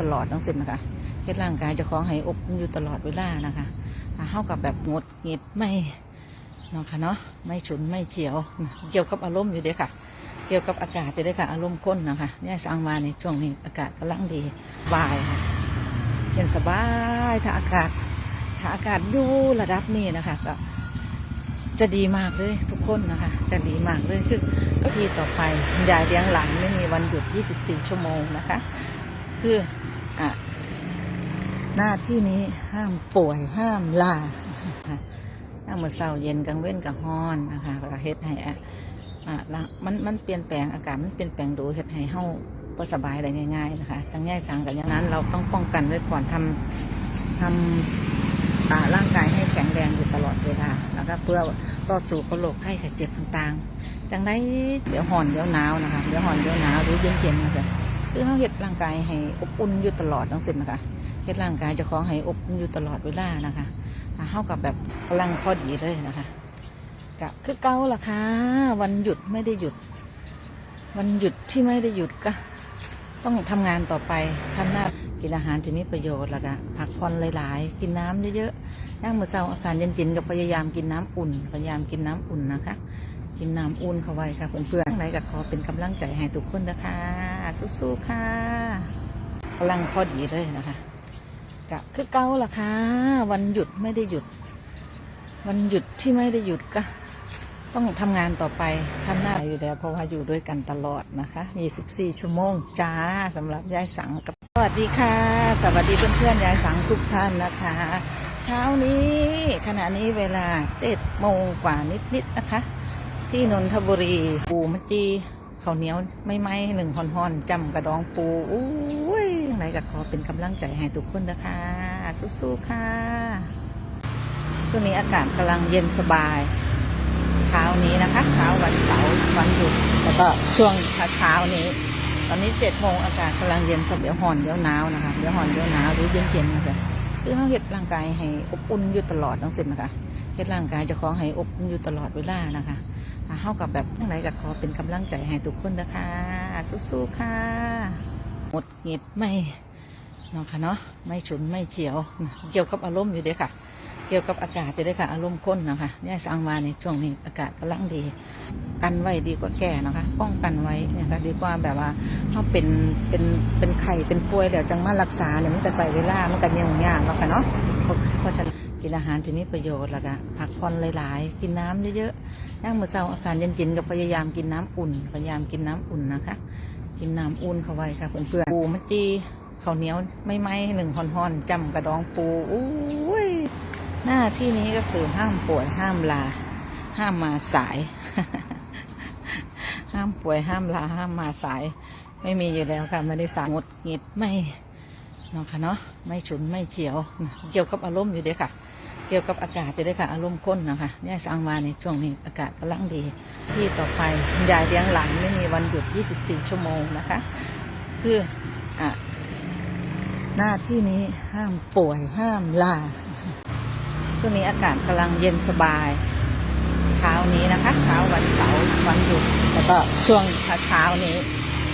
ตลอดทั้งสิ้นนะคะเฮ็ดร่างกายจะของให้อบอยู่ตลอดเวลานะคะอ่าเฮากับแบบงดหงิดไม่นะคะเนาะไม่ฉุนไม่เฉียว เกี่ยวกับอารมณ์อยู่เด้ค่ะ เกี่ยวกับอากาศอยู่เด้ค่ะ อารมณ์ข้นนะคะเนี่ยสังวาในช่วงนี้อากาศกำลังดีบายค่ะเย็นสบายถ้าอากาศถ้าอากาศอยู่ระดับนี้นะคะก็จะดีมากเลยทุกคนนะคะ จะดีมากเลยคือก็ทีต่อไปยายเลี้ยงหลานไม่มีวันหยุด 24 ชั่วโมงนะคะ คือ อะหน้าที่นี้ห้ามป่วยห้ามลาห้ามมือเศร้าเย็นกลางเว้นกลางฮ้อนนะคะก็เฮ็ดให้อะอะละมันมันเปลี่ยนแปลงอากาศมันเปลี่ยนแปลงดูเฮ็ดให้เฮาบ่สบายได้ง่ายๆนะคะทั้งง่ายสังกับอย่างนั้นเราต้องป้องกันไว้ก่อนทำทำาร่างกายให้แข็งแรงอยู่ตลอดเวลาแล้วก็เพื่อต่อสู้กับโรคไข้ไข้เจ็บต่างๆจังได้เดี๋ยวห่อนเดี๋ยวหนาวนะคะเดี๋ยวห่อนเดี๋ยวหนาวหรือเย็นๆนะคะ คือเขาเฮ็ดร่างกายให้อบอุ่นอยู่ตลอดทั้งสิ้นนะคะเฮ็ดร่างกายจะของให้อบอุ่นอยู่ตลอดเวลานะคะอ่าเท่ากับแบบกำลังพอดีเลยนะคะกะคือเก่าล่ะค่ะวันหยุดไม่ได้หยุด วันหยุดที่ไม่ได้หยุดก็ ต้องทำงานต่อไปทำหน้ากินอาหารที่มีประโยชน์และก็พักผ่อนหลาย ๆ กินน้ำเยอะๆย่างมือเช้าอาการเย็นๆก็พยายามกินน้ำอุ่น พยายามกินน้ำอุ่นนะคะ กินน้ำอุ่นเข้าไว้ค่ะเพื่อนๆไหนก็ขอเป็นกำลังใจให้ทุกคนนะคะสู้ๆค่ะกำลังพอดีเลยนะคะกะคือเก่าล่ะค่ะ วันหยุดไม่ได้หยุด วันหยุดที่ไม่ได้หยุดก็ ต้องทำงานต่อไปทำหน้าอยู่แล้วเพราะว่าอยู่ด้วยกันตลอดนะคะ 24 ชั่วโมงจ้าสำหรับยายสังกับสวัสดีค่ะ สวัสดีเพื่อนๆยายสังทุกท่านนะคะเช้านี้ขณะนี้เวลา7โมงกว่านิดๆนะคะ ที่นนทบุรี ปูมะจีข้าวเหนียวไม่ไหมหนึ่งห่อนๆจำกระดองปูอุ้ยยังไงก็ขอเป็นกำลังใจให้ทุกคนนะคะสู้ๆค่ะช่วงนี้อากาศกำลังเย็นสบายเช้านี้นะคะเช้าวันเสาร์วันหยุดแล้วก็ช่วงเช้านี้ ตอนนี้เจ็ดโมงอากาศกำลังเย็นสบเดี๋ยวห่อนเดี๋ยวหนาวนะคะเดี๋ยวห่อนเดี๋ยวหนาวหรือเย็นเย็นนะคะคือเขาเฮ็ดร่างกายให้อบอุ่นอยู่ตลอดทั้งสิ้นนะคะเฮ็ดร่างกายจะของให้อบอุ่นอยู่ตลอดเวลานะคะ เฮากับแบบยังไงก็ขอเป็นกำลังใจให้ทุกคนนะคะ สู้ๆค่ะหมดหงิดไม่เนาะค่ะเนาะไม่ฉุนไม่เฉียว เกี่ยวกับอารมณ์อยู่เด้อค่ะ เกี่ยวกับอากาศจะได้ค่ะ อารมณ์ข้นนะคะเนี่ยสังวาในช่วงนี้อากาศกำลังดี กันไว้ดีกว่าแก่นะคะ ป้องกันไว้นะคะดีกว่าแบบว่าเขาเป็นเป็นเป็นไข่เป็นป่วยแล้วจังมารักษาเนี่ยมันก็ใส่เวลามันก็ยุ่งยากเนาะค่ะเนาะเพราะฉะนั้นกินอาหารที่มีประโยชน์แล้วก็พักผ่อนหลาย ๆ กินน้ำเยอะๆ ย่างมือเช้าอาการเย็นๆก็พยายามกินน้ำอุ่น พยายามกินน้ำอุ่นนะคะ กินน้ำอุ่นเข้าไว้ค่ะเพื่อนๆปูมะจีข้าวเหนียวไม่ไหมหนึ่งห่อนๆจำกระดองปูอุ้ยหน้าที่นี้ก็คือห้ามป่วยห้ามลา ห้ามมาสาย ห้ามป่วยห้ามลาห้ามมาสาย ไม่มีอยู่แล้วค่ะไม่ได้สางงดหงิดไม่เนาะค่ะเนาะไม่ฉุนไม่เฉียว เกี่ยวกับอารมณ์อยู่เด้อค่ะ เกี่ยวกับอากาศอยู่เด้ค่ะ อารมณ์ข้นนะคะเนี่ยสังวาในช่วงนี้อากาศกำลังดี ที่ต่อไปยายเลี้ยงหลานไม่มีวันหยุด 24 ชั่วโมงนะคะ คืออะหน้าที่นี้ห้ามป่วยห้ามลาช่วงนี้อากาศกำลังเย็นสบายเช้านี้นะคะเช้าวันเสาร์วันหยุดแล้วก็ช่วงเช้านี้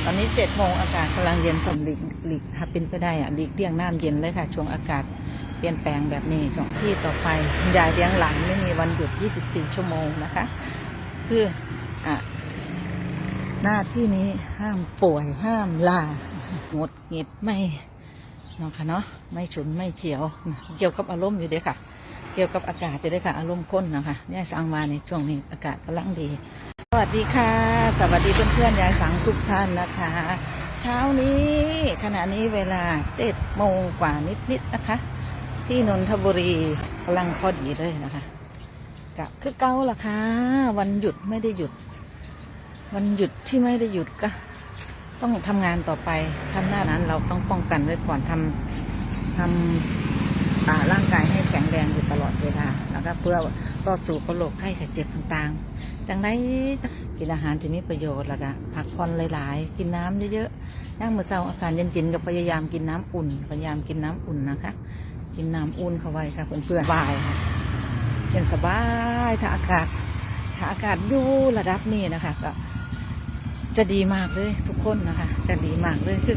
ตอนนี้เจ็ดโมงอากาศกำลังเย็นสำลีกหลีกถ้าเป็นไปได้อะหลีกเลี่ยงน้ำเย็นเลยค่ะ ช่วงอากาศ เปลี่ยนแปลงแบบนี้ช่วงที่ต่อไปยายเลี้ยงหลานไม่มีวันหยุด 24 ชั่วโมงนะคะ คืออะหน้าที่นี้ห้ามป่วยห้ามลางดหงิดไม่เนาะค่ะเนาะไม่ฉุนไม่เฉียว เกี่ยวกับอารมณ์อยู่ด้อค่ะ เกี่ยวกับอากาศจะได้ค่ะ อารมณ์ข้นนะคะเนี่ยสังวาในช่วงนี้อากาศกำลังดี สวัสดีค่ะ สวัสดีเพื่อนๆยายสังทุกท่านนะคะ เช้านี้ขณะนี้เวลาเจ็ดโมงกว่านิดๆนะคะ ที่นนทบุรีกำลังพอดีเลยนะคะกะคือเก่าล่ะค่ะวันหยุดไม่ได้หยุด วันหยุดที่ไม่ได้หยุดก็ ต้องทำงานต่อไปทำหน้านั้นเราต้องป้องกันไว้ก่อนทำทำาร่างกายให้แข็งแรงอยู่ตลอดเวลาแล้วก็เพื่อต่อสู้กับโรคไข้ไข้เจ็บต่างๆจังได้กินอาหารที่มีประโยชน์แล้วก็พักผ่อนหลายๆ กินน้ำเยอะๆย่างมือเช้าอาการเย็นๆก็พยายามกินน้ำอุ่น พยายามกินน้ำอุ่นนะคะ กินน้ำอุ่นเข้าไว้ค่ะเพื่อนๆบายค่ะเย็นสบายถ้าอากาศถ้าอากาศอยู่ระดับนี้นะคะก็จะดีมากเลยทุกคนนะคะ จะดีมากเลยคือ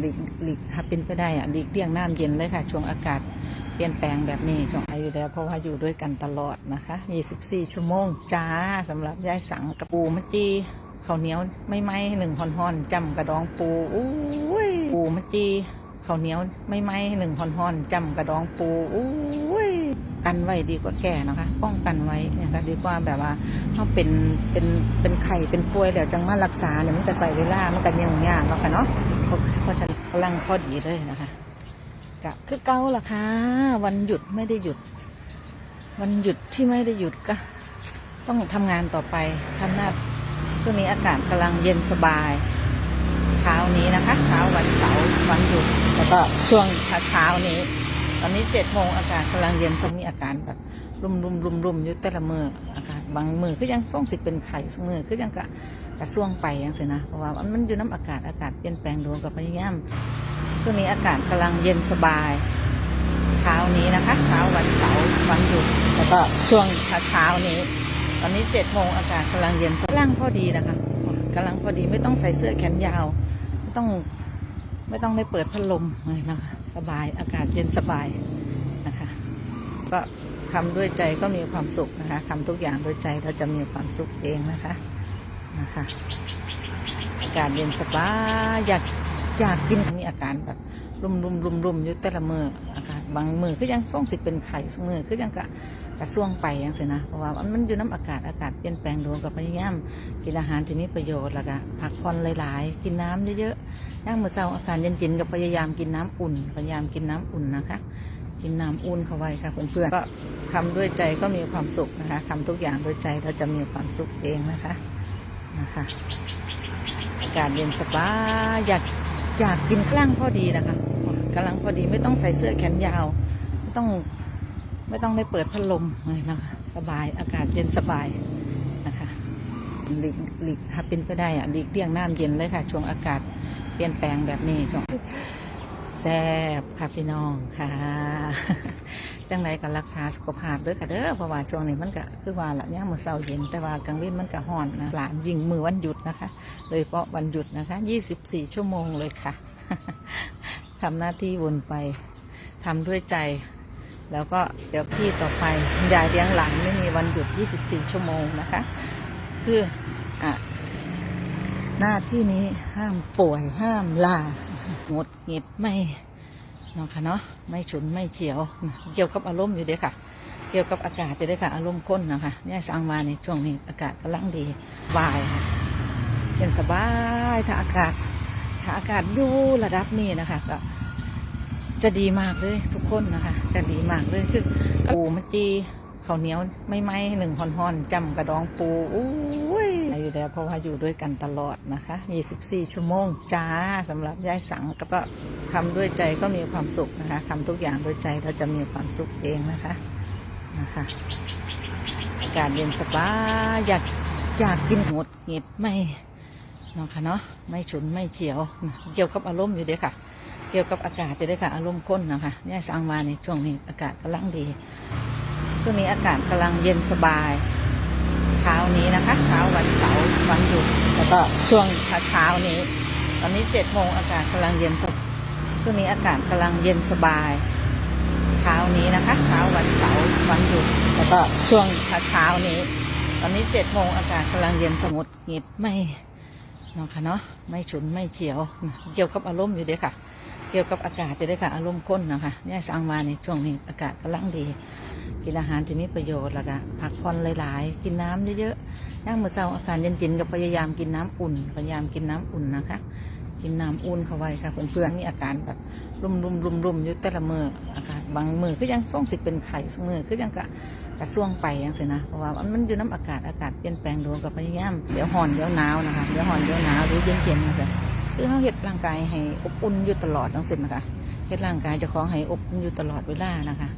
หลีกหลีกถ้าเป็นไปได้อะหลีกเลี่ยงน้ำเย็นเลยค่ะ ช่วงอากาศเปลี่ยนแปลงแบบนี้ช่วงอายุแล้วเพราะว่าอยู่ด้วยกันตลอดนะคะ 24 ชั่วโมงจ้าสำหรับยายสังกระปูมะจีข้าวเหนียวไม่ไหมหนึ่งห่อนๆจำกระดองปูอุ้ยปูมะจี ข้าวเหนียวไม่ไหมหนึ่งห่อนๆจำกระดองปูอุ้ยกันไว้ดีกว่าแก่นะคะ ป้องกันไว้นะคะดีกว่าแบบว่าเขาเป็นเป็นเป็นไข่เป็นป่วยแล้วจังมารักษาเนี่ยมันก็ใส่เวลามันก็ยังยากเนาะค่ะเนาะเพราะเพราะฉะนั้นกำลังพอดีเลยนะคะกะคือเก้าล่ะค่ะวันหยุดไม่ได้หยุด วันหยุดที่ไม่ได้หยุดก็ ต้องทำงานต่อไปทำหน้าช่วงนี้อากาศกำลังเย็นสบาย ช้านี้นะคะ เช้าวันเสาร์วันหยุดแล้วก็ช่วงเช้านี้ ตอนนี้เจ็ดโมงอากาศกำลังเย็นสมีอาการแบบรุมรุมรุมรุมยู่แต่ละมืออากาศบางมือก็ยังส่งสิเป็นไข่สมือก็ยังกะกระส่วงไปยังสินะเพราะว่ามันอยู่น้ำอากาศอากาศเปลี่ยนแปลงดวงกับพยายามช่วงนี้อากาศกำลังเย็นสบาย เช้านี้นะคะ เช้าวันเสาร์วันหยุดแล้วก็ช่วงเช้านี้ ตอนนี้เจ็ดโมงอากาศกำลังเย็นกำลังพอดีนะคะกำลังพอดีไม่ต้องใส่เสื้อแขนยาว ต้อง ไม่ต้องได้เปิดพัดลมเลยนะคะสบายอากาศเย็นสบายนะคะ ก็ทำด้วยใจก็มีความสุขนะคะทำทุกอย่างด้วยใจเราจะมีความสุขเองนะคะนะคะ อากาศเย็นสบายอยากอยากกินมีอาการแบบรุมรุมรุมรุมยู่แต่ละมืออากาศบางมือก็ยังส่งสิเป็นไข่สมือก็ยังกะ กระส่วงไปยังเสินะเพราะว่ามันอยู่น้ำอากาศอากาศเปลี่ยนแปลงดวงกับพยายามกินอาหารที่มีประโยชน์แล้วก็พักผ่อนหลายๆ กินน้ำเยอะๆย่างมือเช้าอากาศเย็นๆกับพยายามกินน้ำอุ่น พยายามกินน้ำอุ่นนะคะ กินน้ำอุ่นเข้าไว้ค่ะเพื่อนๆก็ทำด้วยใจก็มีความสุขนะคะทำทุกอย่างด้วยใจเราจะมีความสุขเองนะคะนะคะ อากาศเย็นสบายอยากอยากกินกล้างพอดีนะคะกำลังพอดีไม่ต้องใส่เสื้อแขนยาว ไม่ต้อง ไม่ต้องได้เปิดพัดลมเลยนะคะสบายอากาศเย็นสบายนะคะหลีกหลีกถ้าเป็นไปได้อะหลีกเลี่ยงน้ำเย็นเลยค่ะ ช่วงอากาศเปลี่ยนแปลงแบบนี้ช่วงแซ่บค่ะพี่น้องค่ะจังไรก็รักษาสุขภาพด้วยค่ะเด้อเพราะว่าช่วงนี้มันก็คือว่าละเนี่ยมือเช้าเย็นแต่ว่ากลางวันมันก็ร้อนนะหลานยิงมือวันหยุดนะคะโดยเฉพาะวันหยุดนะคะ 24 ชั่วโมงเลยค่ะทำหน้าที่วนไปทำด้วยใจ แล้วก็เดี๋ยวที่ต่อไปยายเลี้ยงหลานไม่มีวันหยุด 24 ชั่วโมงนะคะ คืออะหน้าที่นี้ห้ามป่วยห้ามลางดหงิดไม่เนาะค่ะเนาะไม่ฉุนไม่เฉียว เกี่ยวกับอารมณ์อยู่เด้อค่ะ เกี่ยวกับอากาศอยู่เด้ค่ะ อารมณ์ข้นนะคะเนี่ยสั่งมาในช่วงนี้อากาศกำลังดีบายค่ะเย็นสบายถ้าอากาศถ้าอากาศอยู่ระดับนี้นะคะก็ จะดีมากเลยทุกคนนะคะ จะดีมากเลยคือปูมะจีข้าวเหนียวไม่ไหมหนึ่งห่อนๆจำกระดองปูอุ้ยอยู่แล้วเพราะว่าอยู่ด้วยกันตลอดนะคะ 24 ชั่วโมงจ้าสำหรับยายสังก็ทำด้วยใจก็มีความสุขนะคะทำทุกอย่างด้วยใจเราจะมีความสุขเองนะคะนะคะอากาศเย็นสบายอยากอยากกินหมดหงิดไม่เนาะค่ะเนาะไม่ฉุนไม่เฉียวเกี่ยวกับอารมณ์อยู่เด้อค่ะ เกี่ยวกับอากาศอยู่ด้ค่ะ อารมณ์ข้นนะคะนี่สังมาในช่วงนี้อากาศกำลังดี ช่วงนี้อากาศกำลังเย็นสบายเช้านี้นะคะเช้าวันเสาร์วันหยุดแล้วก็ช่วงเช้านี้ ตอนนี้เจ็ดโมงอากาศกำลังเย็นสบช่วงนี้อากาศกำลังเย็นสบายเช้านี้นะคะเช้าวันเสาร์วันหยุดแล้วก็ช่วงเช้านี้ ตอนนี้เจ็ดโมงอากาศกำลังเย็นสงบหงิดไม่เนาะค่ะเนาะไม่ฉุนไม่เฉียว เกี่ยวกับอารมณ์อยู่เด้อค่ะ เกี่ยวกับอากาศอยู่เด้ค่ะ อารมณ์ข้นนะคะเนี่ยสั่งมาในช่วงนี้อากาศกำลังดี กินอาหารที่มีประโยชน์แล้วก็พักผ่อนหลาย ๆ กินน้ำเยอะๆย่างมื้อเช้าอากาศเย็นๆก็พยายามกินน้ำอุ่น พยายามกินน้ำอุ่นนะคะ กินน้ำอุ่นเข้าไว้ค่ะเพื่อนๆมีอาการแบบรุมรุมรุมรุมๆอยู่แต่ละมืออากาศบางมือก็ยังส่งสิเป็นไข่สมือก็ยังกะกระส่วงไปยังสินะเพราะว่ามันอยู่น้ำอากาศอากาศเปลี่ยนแปลงดวงกับพยายามเดี๋ยวห่อนเดี๋ยวหนาวนะคะเดี๋ยวห่อนเดี๋ยวหนาวหรือเย็นเย็นๆนะคะ คือเขาเห็ดร่างกายให้อบอุ่นอยู่ตลอดทั้งสิ้นนะคะเห็ดร่างกายจะคล้าของให้อบอุ่นอยู่ตลอดเวลานะคะ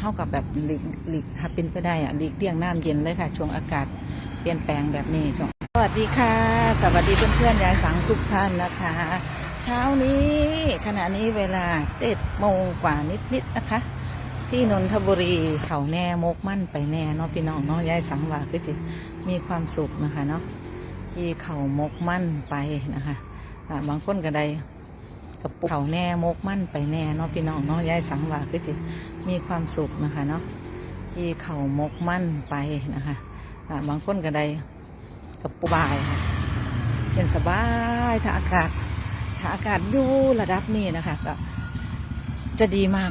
เข้ากับแบบหลีกหลีกถ้าเป็นไปได้อะหลีกเลี่ยงน้ำเย็นเลยค่ะ ช่วงอากาศเปลี่ยนแปลงแบบนี้ช่วงสวัสดีค่ะ สวัสดีเพื่อนๆยายสังทุกท่านนะคะ เช้านี้ขณะนี้เวลาเจ็ดโมงกว่านิดๆนะคะ ที่นนทบุรีเขาแน่มกมั่นไปแน่เนาะพี่น้องเนาะยายสังวาก็จะมีความสุขนะคะเนาะที่เขามกมั่นไปนะคะ บางคนก็ได้กับเขาแน่มกมั่นไปแน่เนาะพี่น้องเนาะยายสังว่าคือจะมีความสุขนะคะเนาะที่เขามกมั่นไปนะคะบางคนก็ได้กับปูบายค่ะเป็นสบายถ้าอากาศถ้าอากาศอยู่ระดับนี้นะคะก็จะดีมาก